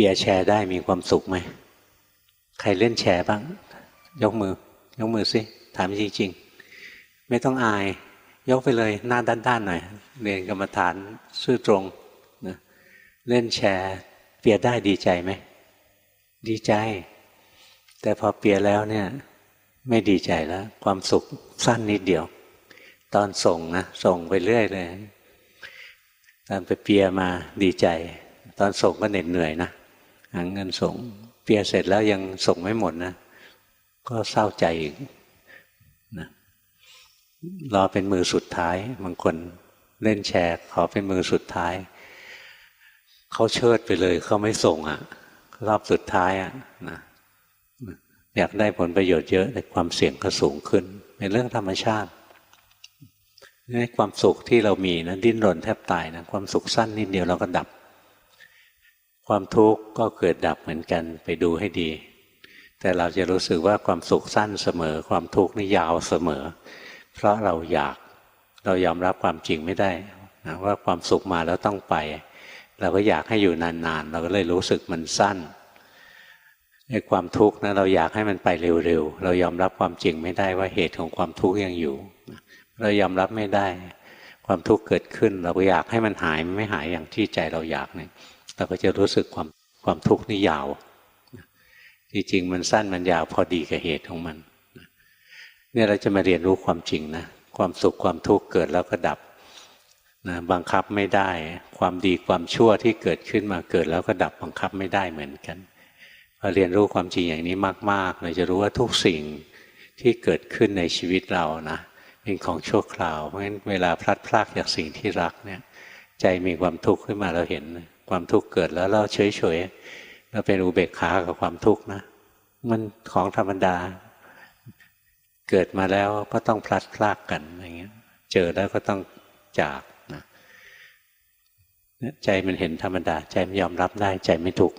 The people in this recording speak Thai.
ปียร์แชร์ได้มีความสุขไหม ใครเล่นแชร์บ้าง ยกมือ ยกมือสิ ถามจริงๆ ไม่ต้องอาย ยกไปเลยหน้าด้านๆหน่อย เรียนกรรมฐานซื่อตรงนะเล่นแชร์ เปียร์ได้ดีใจไหม ดีใจ แต่พอเปียร์แล้วเนี่ย ไม่ดีใจแล้ว ความสุขสั้นนิดเดียว ตอนส่งนะ ส่งไปเรื่อยเลย ตอนไปเปียร์มาดีใจ ตอนส่งก็เหน็ดเหนื่อยนะาเงินส่ง เปียเสร็จแล้วยังส่งไม่หมดนะ ก็เศร้าใจอีกนะรอเป็นมือสุดท้าย บางคนเล่นแชร์ ขอเป็นมือสุดท้าย เขาเชิดไปเลยเขาไม่ส่งอะ่ะ รอบสุดท้ายอะ่ะนะอยากได้ผลประโยชน์เยอะแต่ความเสี่ยงก็สูงขึ้น เป็นเรื่องธรรมชาตินี่ความสุขที่เรามีนะดิ้นรนแทบตายนะความสุขสั้นนิดเดียวเราก็ดับ ความทุกข์ก็เกิดดับเหมือนกันไปดูให้ดี แต่เราจะรู้สึกว่าความสุขสั้นเสมอ ความทุกข์นี่ยาวเสมอ เพราะเราอยากเรายอมรับความจริงไม่ได้นะว่าความสุขมาแล้วต้องไป เราก็อยากให้อยู่นานๆ เราก็เลยรู้สึกมันสั้นไอ้ความทุกข์นะเราอยากให้มันไปเร็วๆ เรายอมรับความจริงไม่ได้ว่าเหตุของความทุกข์ยังอยู่ เรายอมรับไม่ได้ ความทุกข์เกิดขึ้น เราก็อยากให้มันหายไม่หายอย่างที่ใจเราอยากเนี่ย เราก็จะรู้สึกความความทุกข์นี่ยาวจริงๆมันสั้นมันยาวพอดีกับเหตุของมันเนี่ยเราจะมาเรียนรู้ความจริงนะความสุขความทุกข์เกิดแล้วก็ดับนะบังคับไม่ได้ ความดีความชั่วที่เกิดขึ้นมาเกิดแล้วก็ดับบังคับไม่ได้เหมือนกันพอเรียนรู้ความจริงอย่างนี้มากๆเราจะรู้ว่าทุกสิ่งที่เกิดขึ้นในชีวิตเรานะเป็นของชั่วคราวเพราะฉะนั้นเวลาพลัดพรากจากสิ่งที่รักเนี่ย ใจมีความทุกข์ขึ้นมาเราเห็น ความทุกข์เกิดแล้วเราเฉยเฉยเราเป็นอุเบกขากับความทุกข์นะ มันของธรรมดา เกิดมาแล้วก็ต้องพลัดพรากกันอย่างเงี้ย เจอแล้วก็ต้องจากนะใจมันเห็นธรรมดา ใจมันยอมรับได้ใจไม่ทุกข์